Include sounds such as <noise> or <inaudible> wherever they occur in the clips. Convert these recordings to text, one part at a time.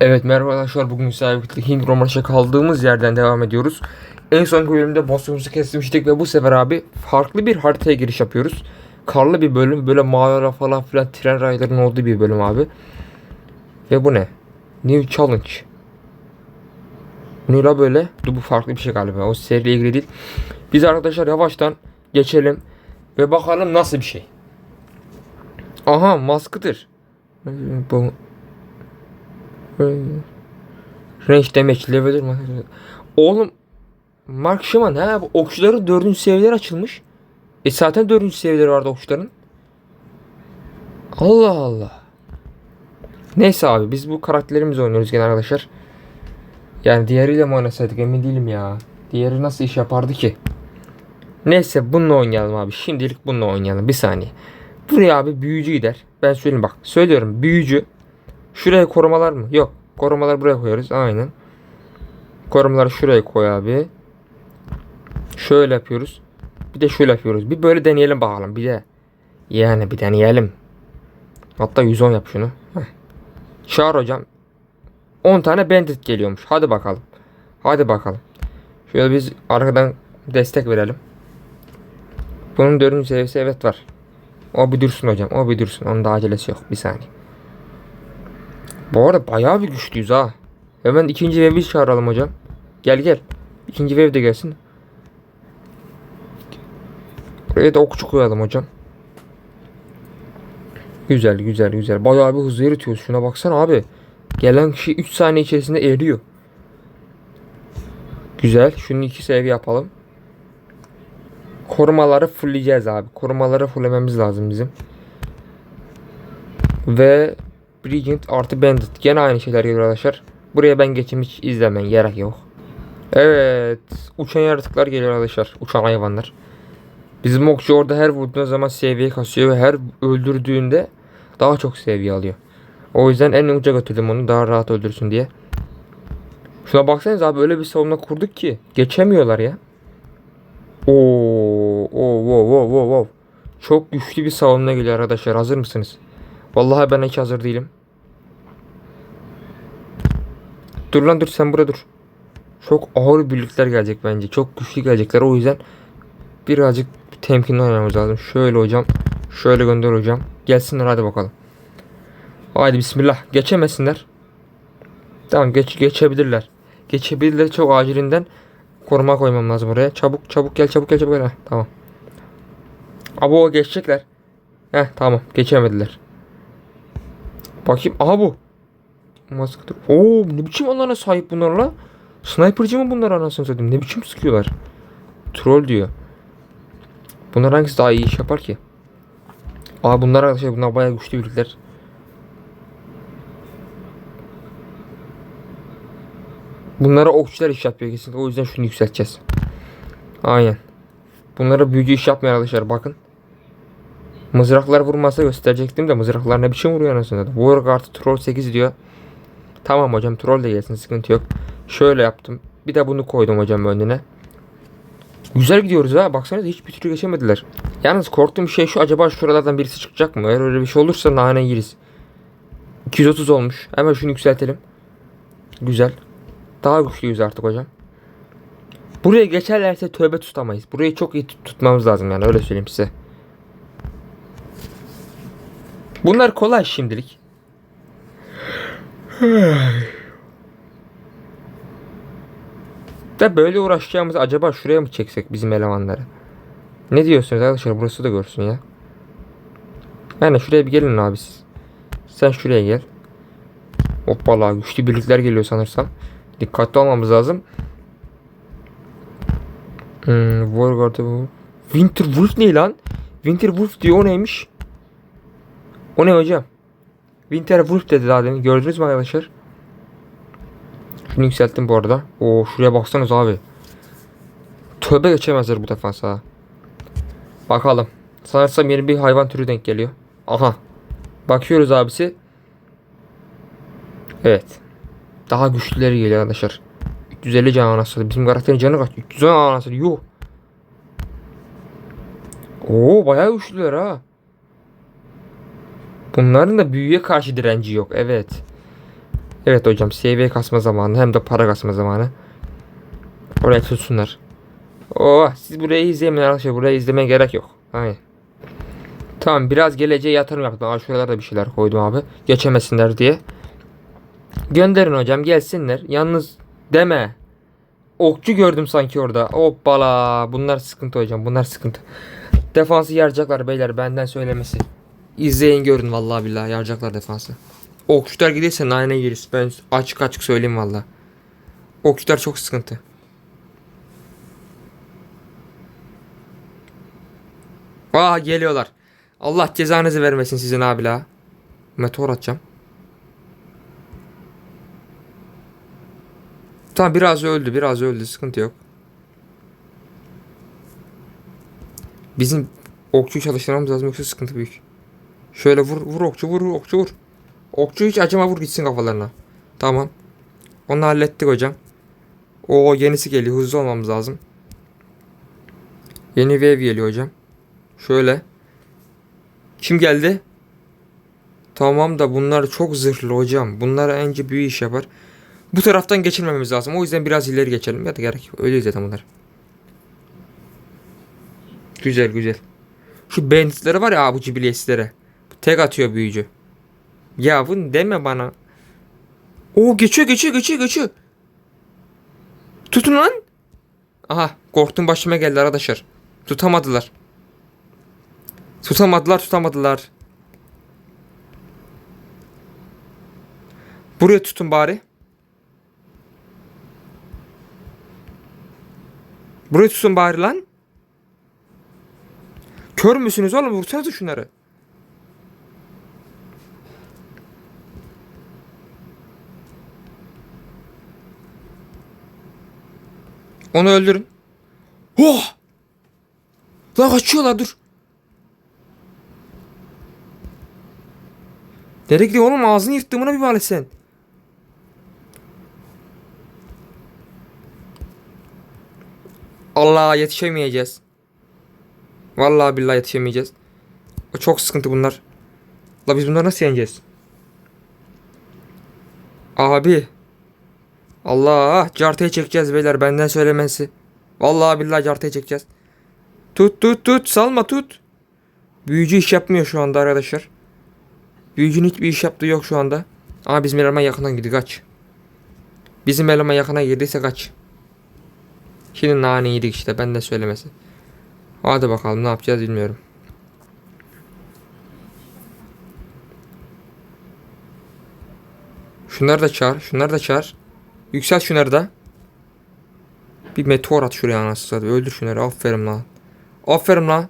Evet merhaba arkadaşlar bugün sabitli Hint romanışa kaldığımız yerden devam ediyoruz. En son bölümde boss'umuzu kesmiştik ve bu sefer abi farklı bir haritaya giriş yapıyoruz. Karlı bir bölüm böyle mağara falan filan tren raylarının olduğu bir bölüm abi. Ve bu ne? New Challenge. La böyle? Bu farklı bir şey galiba. O seriyle ilgili değil. Biz arkadaşlar yavaştan geçelim ve bakalım nasıl bir şey. Aha maskıdır. Range damage level Oğlum Mark Schumann ha bu okçuların dördüncü seviyeleri açılmış. E zaten dördüncü seviyeleri vardı okçuların. Allah Allah. Neyse abi biz bu karakterlerimizi oynuyoruz genel arkadaşlar. Yani diğeriyle mi oynasaydık emin değilim ya. Diğeri nasıl iş yapardı ki? Neyse bununla oynayalım abi. Şimdilik bununla oynayalım. Bir saniye. Buraya abi büyücü gider. Ben söyleyeyim bak. Söylüyorum büyücü. Şuraya korumalar mı? Yok. Korumalar buraya koyarız. Aynen. Korumaları şuraya koy abi. Şöyle yapıyoruz. Bir de şöyle yapıyoruz. Bir böyle deneyelim bakalım. Bir de. Yani bir deneyelim. Hatta 110 yap şunu. Heh. Çağır hocam. 10 tane bandit geliyormuş. Hadi bakalım. Hadi bakalım. Şöyle biz arkadan destek verelim. Bunun dördüncü seviyesi evet var. O bir dursun hocam. O bir dursun. Onun da acelesi yok. Bir saniye. Bu arada bayağı bir güçlüyüz ha. Hemen ikinci wave'i çağıralım hocam. Gel gel. İkinci wave de gelsin. Buraya da okçu koyalım hocam. Güzel güzel güzel. Bayağı bir hızlı eritiyoruz. Şuna baksana abi. Gelen kişi 3 saniye içerisinde eriyor. Güzel. Şunu iki seviye yapalım. Korumaları fullleyeceğiz abi. Korumaları fulllememiz lazım bizim. Ve Brigand artı Bandit. Gene aynı şeyler geliyor arkadaşlar. Buraya ben geçeyim hiç izlemeyin. Gerek yok. Evet. Uçan yaratıklar geliyor arkadaşlar. Uçan hayvanlar. Bizim okçu orada her vurduğunda zaman seviye kasıyor ve her öldürdüğünde daha çok seviye alıyor. O yüzden en uca götürdüm onu daha rahat öldürsün diye. Şuna baksanız abi öyle bir savunma kurduk ki geçemiyorlar ya. Oo, oo, wow, wow, wow, wow. Çok güçlü bir savunma geliyor arkadaşlar. Hazır mısınız? Vallahi ben hiç hazır değilim. Dur lan dur sen burada dur. Çok ağır birlikler gelecek bence. Çok güçlü gelecekler. O yüzden birazcık temkinli oynamamız lazım. Şöyle hocam. Şöyle gönder hocam. Gelsinler hadi bakalım. Haydi bismillah. Geçemesinler. Tamam geç geçebilirler. Geçebilirler çok acilinden koruma koymam lazım oraya. Çabuk çabuk gel çabuk gel çabuk gel. Heh, tamam. Abo geçecekler. Heh tamam geçemediler. Bakayım aha bu. Maskıdır. Oo ne biçim onlara sahip bunlar la? Sniperci mi bunlar anasını satayım? Ne biçim sıkıyorlar? Troll diyor. Bunlar hangisi daha iyi iş yapar ki? Aa bunlar arkadaşlar bunlar bayağı güçlü birlikler. Bunlara okçular iş yapıyor kesinlikle. O yüzden şunu yükselteceğiz. Aynen. Bunlara büyücü iş yapmıyor arkadaşlar bakın. Mızraklar vurmasa gösterecektim de mızraklar ne biçim vuruyor anasını. War artı troll 8 diyor. Tamam hocam troll de gelsin sıkıntı yok. Şöyle yaptım. Bir de bunu koydum hocam önüne. Güzel gidiyoruz ha. Baksanıza hiçbir türlü geçemediler. Yalnız korktuğum şey şu acaba şuralardan birisi çıkacak mı? Eğer öyle bir şey olursa nane yeriz. 230 olmuş. Hemen şunu yükseltelim. Güzel. Daha güçlüyüz artık hocam. Buraya geçerlerse tövbe tutamayız. Burayı çok iyi tut- tutmamız lazım yani öyle söyleyeyim size. Bunlar kolay şimdilik. Da böyle uğraşacağımız acaba şuraya mı çeksek bizim elemanları? Ne diyorsunuz arkadaşlar burası da görsün ya. Yani şuraya bir gelin abi siz. Sen şuraya gel. Hoppala güçlü birlikler geliyor sanırsam. Dikkatli olmamız lazım. Hmm, Warguard'ı bu. Winter Wolf ne lan? Winter Wolf diyor o neymiş? O ne hocam? Winter Wolf dedi daha demin. Gördünüz mü arkadaşlar? Şunu yükselttim bu arada. Oo şuraya baksanız abi. Tövbe geçemezler bu defa sağa. Bakalım. Sanırsam yeni bir hayvan türü denk geliyor. Aha. Bakıyoruz abisi. Evet. Daha güçlüleri geliyor arkadaşlar. 350 can anasını. Bizim karakterin canı kaç? 310 anasını. Yuh. Oo bayağı güçlüler ha. Bunların da büyüye karşı direnci yok. Evet. Evet hocam CV kasma zamanı hem de para kasma zamanı. Oraya tutsunlar. Oh siz burayı izleyin arkadaşlar. Burayı izlemeye gerek yok. Aynen. Tamam biraz geleceğe yatırım yaptım. Aa, bir şeyler koydum abi. Geçemesinler diye. Gönderin hocam gelsinler. Yalnız deme. Okçu gördüm sanki orada. Hoppala. Bunlar sıkıntı hocam. Bunlar sıkıntı. Defansı yaracaklar beyler benden söylemesi. İzleyin görün vallahi billahi yaracaklar defansı. Okçular giderse nane yeriz. Ben açık açık söyleyeyim vallahi. Okçular çok sıkıntı. Aa geliyorlar. Allah cezanızı vermesin sizin abi la. Meteor atacağım. Tamam biraz öldü biraz öldü sıkıntı yok. Bizim okçu çalıştırmamız lazım yoksa sıkıntı büyük. Şöyle vur vur okçu vur okçu vur. Okçu hiç acıma vur gitsin kafalarına. Tamam. Onu hallettik hocam. O yenisi geliyor hızlı olmamız lazım. Yeni wave geliyor hocam. Şöyle. Kim geldi? Tamam da bunlar çok zırhlı hocam. Bunlar önce büyük iş yapar. Bu taraftan geçirmemiz lazım. O yüzden biraz ileri geçelim. Ya da gerek yok. Öyle zaten bunlar. Güzel güzel. Şu banditlere var ya bu cibiliyeslere. Tek atıyor büyücü. Ya bunu deme bana. Oo geçiyor geçiyor geçiyor geçiyor. Tutun lan. Aha korktum başıma geldi arkadaşlar. Tutamadılar. Tutamadılar tutamadılar. Buraya tutun bari. Buraya tutun bari lan. Kör müsünüz oğlum? Vursanıza şunları. Onu öldürün. Oh! Lan kaçıyorlar dur. Gidiyor oğlum ağzını yırttığımına bir bak sen. Allah yetişemeyeceğiz. Vallahi billahi yetişemeyeceğiz. Çok sıkıntı bunlar. La biz bunları nasıl yeneceğiz? Abi. Allah cartaya çekeceğiz beyler benden söylemesi. Vallahi billahi cartaya çekeceğiz. Tut tut tut salma tut. Büyücü iş yapmıyor şu anda arkadaşlar. Büyücünün hiçbir iş yaptığı yok şu anda. Ama bizim eleman yakından gidiyor kaç. Bizim eleman yakına girdiyse kaç. Şimdi nane yedik işte benden söylemesi. Hadi bakalım ne yapacağız bilmiyorum. Şunları da çağır. Şunları da çağır. Yükselt şunları da. Bir meteor at şuraya anasını satayım. Öldür şunları. Aferin lan. Aferin lan.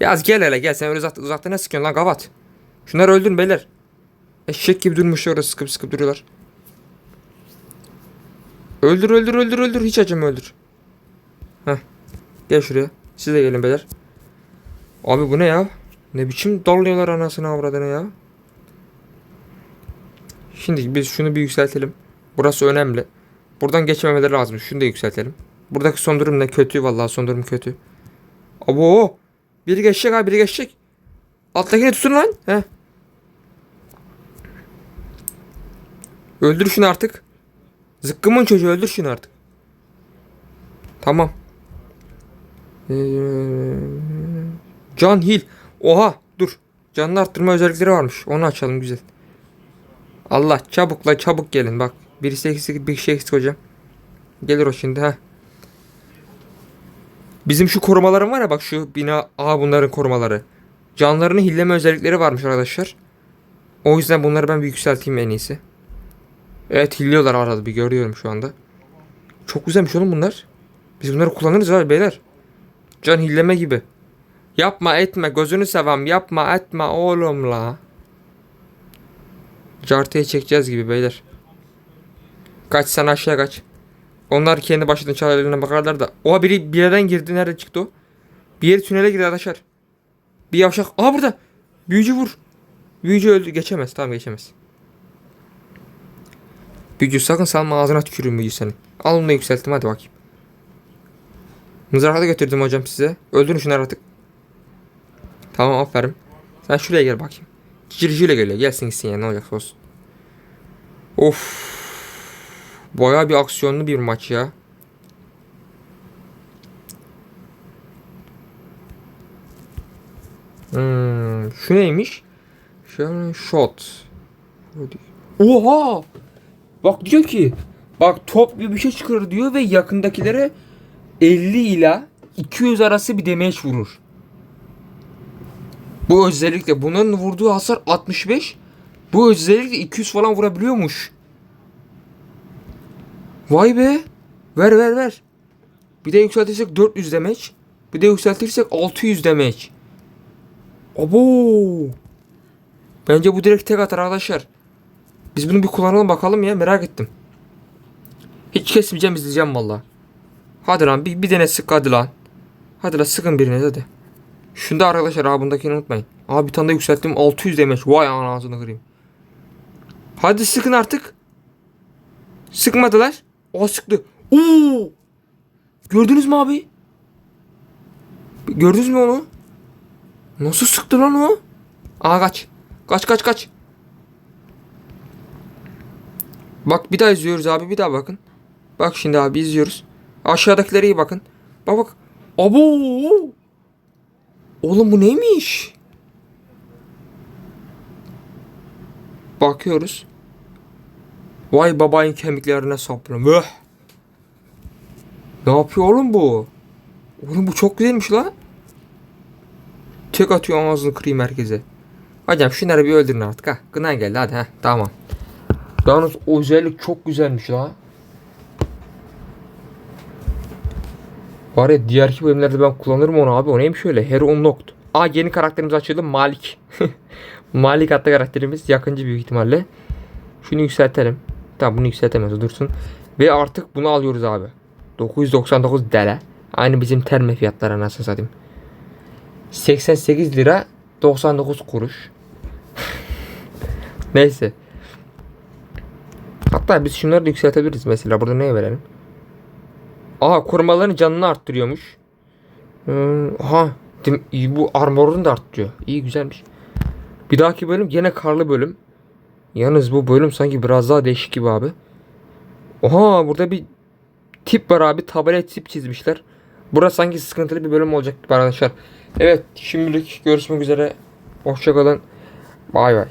Yaz gel hele gel. Sen öyle uzak, uzakta ne sıkıyorsun lan kavat. Şunları öldürün beyler. Eşek gibi durmuşlar orada sıkıp sıkıp duruyorlar. Öldür öldür öldür öldür. Hiç acıma öldür. Heh. Gel şuraya. Siz de gelin beyler. Abi bu ne ya? Ne biçim dalıyorlar anasını avradını ya. Şimdi biz şunu bir yükseltelim. Burası önemli. Buradan geçmemeleri lazım. Şunu da yükseltelim. Buradaki son durum ne? Kötü vallahi son durum kötü. Abo. Biri geçecek abi biri geçecek. Alttakini tutun lan. He. Öldür şunu artık. Zıkkımın çocuğu öldür şunu artık. Tamam. Ee, Can Hil. Oha dur. Canını arttırma özellikleri varmış. Onu açalım güzel. Allah çabukla çabuk gelin bak. Birisi eksik bir şey eksik hocam. Gelir o şimdi ha. Bizim şu korumaların var ya bak şu bina aha bunların korumaları. Canlarını hilleme özellikleri varmış arkadaşlar. O yüzden bunları ben bir yükselteyim en iyisi. Evet hilliyorlar arada bir görüyorum şu anda. Çok güzelmiş oğlum bunlar. Biz bunları kullanırız abi beyler. Can hilleme gibi. Yapma etme gözünü sevem yapma etme oğlum la. Cartaya çekeceğiz gibi beyler. Kaç sen aşağı kaç. Onlar kendi başlarına çağrılarına bakarlar da. Oha biri bir yerden girdi. Nerede çıktı o? Bir yer tünele girdi arkadaşlar. Bir yavşak. Aa burada. Büyücü vur. Büyücü öldü. Geçemez. Tamam geçemez. Büyücü sakın salma ağzına tükürün büyücü senin. Al onu da yükselttim hadi bakayım. Mızrağı da götürdüm hocam size. Öldürün şunları artık. Tamam aferin. Sen şuraya gel bakayım. Cicirciyle geliyor. Gelsin gitsin ya ne olacak olsun. Of. Baya bir aksiyonlu bir maç ya. Hmm, şu neymiş? Şöyle shot. Oha! Bak diyor ki bak top gibi bir şey çıkarır diyor ve yakındakilere 50 ila 200 arası bir demeç vurur. Bu özellikle bunların vurduğu hasar 65. Bu özellikle 200 falan vurabiliyormuş. Vay be. Ver ver ver. Bir de yükseltirsek 400 demeç. Bir de yükseltirsek 600 demeç. Abo. Bence bu direkt tek atar arkadaşlar. Biz bunu bir kullanalım bakalım ya merak ettim. Hiç kesmeyeceğim izleyeceğim valla. Hadi lan bir, bir tane sık hadi lan. Hadi lan sıkın birine hadi. Şunda arkadaşlar abi bundakini unutmayın. Abi bir tane de yükselttim 600 demiş. Vay anasını kırayım. Hadi sıkın artık. Sıkmadılar. O sıktı. Oo! Gördünüz mü abi? Gördünüz mü onu? Nasıl sıktı lan o? Aa kaç. Kaç kaç kaç. Bak bir daha izliyoruz abi bir daha bakın. Bak şimdi abi izliyoruz. Aşağıdakilere iyi bakın. Bak bak. Abo! Oğlum bu neymiş? Bakıyoruz. Vay babayın kemiklerine saplıyorum. Öh. Ne yapıyor oğlum bu? Oğlum bu çok güzelmiş la. Tek atıyor ağzını kırayım herkese. Hocam şunları bir öldürün artık ha. Gına geldi hadi ha. Tamam. Yalnız o özellik çok güzelmiş la. Var ya diğerki bölümlerde ben kullanırım onu abi. O neymiş öyle? Hero Unlocked. Aa yeni karakterimiz açıldı. Malik. <laughs> Malik adlı karakterimiz. Yakıncı büyük ihtimalle. Şunu yükseltelim. Tamam bunu yükseltemez. Dursun. Ve artık bunu alıyoruz abi. 999 dele. Aynı bizim terme fiyatları nasıl satayım. 88 lira 99 kuruş. <laughs> Neyse. Hatta biz şunları da yükseltebiliriz mesela. Burada neye verelim? Aha korumaların canını arttırıyormuş. Hmm, aha bu armorunu da arttırıyor. İyi güzelmiş. Bir dahaki bölüm gene karlı bölüm. Yalnız bu bölüm sanki biraz daha değişik gibi abi. Oha burada bir tip var abi. Tabela tip çizmişler. Burası sanki sıkıntılı bir bölüm olacak arkadaşlar. Evet şimdilik görüşmek üzere. Hoşçakalın. Bay bay.